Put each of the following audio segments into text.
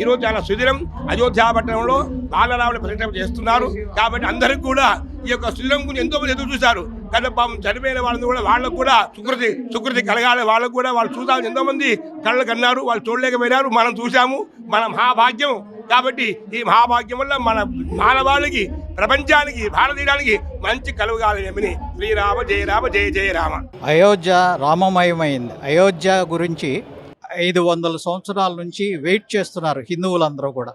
ఈరోజు చాలా సుదిరం అయోధ్య పట్టణంలో బాలరాముని ప్రకటన చేస్తున్నారు. కాబట్టి అందరికి కూడా ఈ యొక్క సుదిరం గురించి ఎంతో మంది ఎదురు చూశారు. కానీ పాపం చనిపోయిన వాళ్ళని కూడా వాళ్ళకు కూడా సుకృతి సుకృతి కలగాలి. వాళ్ళకు కూడా వాళ్ళు చూసామని ఎంతో మంది కళ్ళు కన్నారు. వాళ్ళు చూడలేకపోయినారు. మనం చూసాము మన మహాభాగ్యం. కాబట్టి ఈ మహాభాగ్యం వల్ల మన మానవాళికి ప్రపంచానికి భారతీయానికి మంచి కలుగాలని శ్రీరామ జయ రామ జయ జయ రామ. అయోధ్య రామమయమైంది. అయోధ్య గురించి ఐదు వందల సంవత్సరాల నుంచి వెయిట్ చేస్తున్నారు హిందువులందరూ కూడా.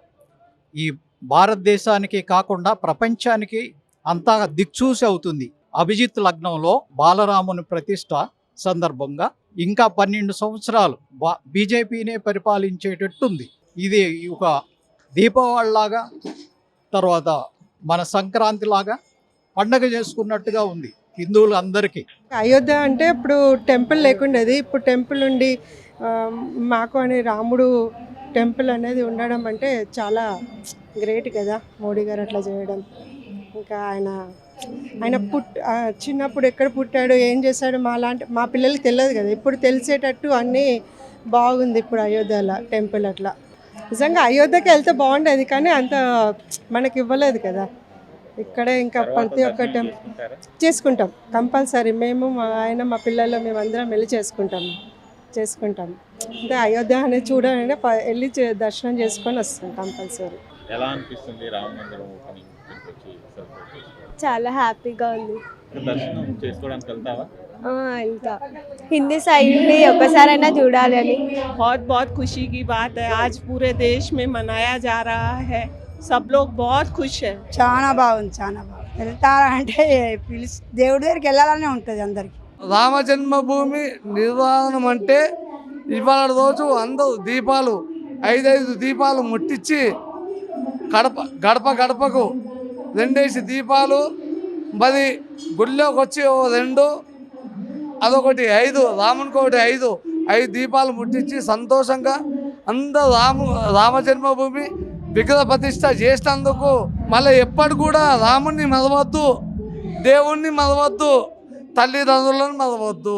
ఈ భారతదేశానికి కాకుండా ప్రపంచానికి అంతా దిక్చూసి అవుతుంది. అభిజిత్ లగ్నంలో బాలరాముని ప్రతిష్ట సందర్భంగా ఇంకా పన్నెండు సంవత్సరాలు బా బీజేపీనే పరిపాలించేటట్టుంది. ఇది ఒక దీపావళిలాగా తర్వాత మన సంక్రాంతి లాగా పండగ చేసుకున్నట్టుగా ఉంది హిందువులు అందరికీ అయోధ్య అంటే ఇప్పుడు టెంపుల్ లేకుండేది. ఇప్పుడు టెంపుల్ ఉండి మాకు అని రాముడు టెంపుల్ అనేది ఉండడం అంటే చాలా గ్రేట్ కదా మోడీ గారు అట్లా చేయడం. ఇంకా ఆయన ఆయన పుట్ చిన్నప్పుడు ఎక్కడ పుట్టాడు ఏం చేశాడు మా లాంటి మా పిల్లలకి తెలియదు కదా. ఇప్పుడు తెలిసేటట్టు అన్నీ బాగుంది ఇప్పుడు అయోధ్యలో టెంపుల్ అట్లా. నిజంగా అయోధ్యకి వెళ్తే బాగుండేది కానీ అంత మనకి ఇవ్వలేదు కదా. ఇక్కడే ఇంకా ప్రతి ఒక్క టెంపుల్ చేసుకుంటాం కంపల్సరీ. మేము మా ఆయన మా పిల్లలు మేము అందరం వెళ్ళి చేసుకుంటాం చేసుకుంటాం అంటే అయోధ్య అనేది చూడాలంటే ప- వెళ్ళి చే- దర్శనం చేసుకొని వస్తాం కంపల్సరీ ఎలా అనిపిస్తుంది రామ మందిరం ఓపెనింగ్ ఇక్కడికి వచ్చి సెలబ్రేట్ చేసుకోవడం? చాలా హ్యాపీగా ఉంది ఇక్కడ దర్శనం చేసుకోవడానికి వెళ్తావా ఆ, వెళ్తా హిందీ సైడ్ని ఒక్కసారైనా చూడాలి అని बहुत बहुत खुशी की बात है आज पूरे देश में मनाया जा रहा है सब लोग बहुत खुश हैं చాలా బాగుంది చాలా బాగుంది వెళ్తారంటే పిలిచి దేవుడి దగ్గరికి వెళ్ళాలనే ఉంటుంది అందరికి రామజన్మభూమి నిర్వహణం అంటే ఇవాళ రోజు అందరూ దీపాలు ఐదైదు దీపాలు ముట్టించి గడప గడప గడపకు రెండేసి దీపాలు మరి గుడిలోకి వచ్చి రెండు అదొకటి ఐదు రామునికి ఒకటి ఐదు ఐదు దీపాలు ముట్టించి సంతోషంగా అందరూ రాము రామ జన్మభూమి విగ్రహ ప్రతిష్ట చేసినందుకు మళ్ళీ ఎప్పటి కూడా రాముణ్ణి మరవద్దు దేవుణ్ణి మరవద్దు. తల్లిదండ్రులను మదవద్దు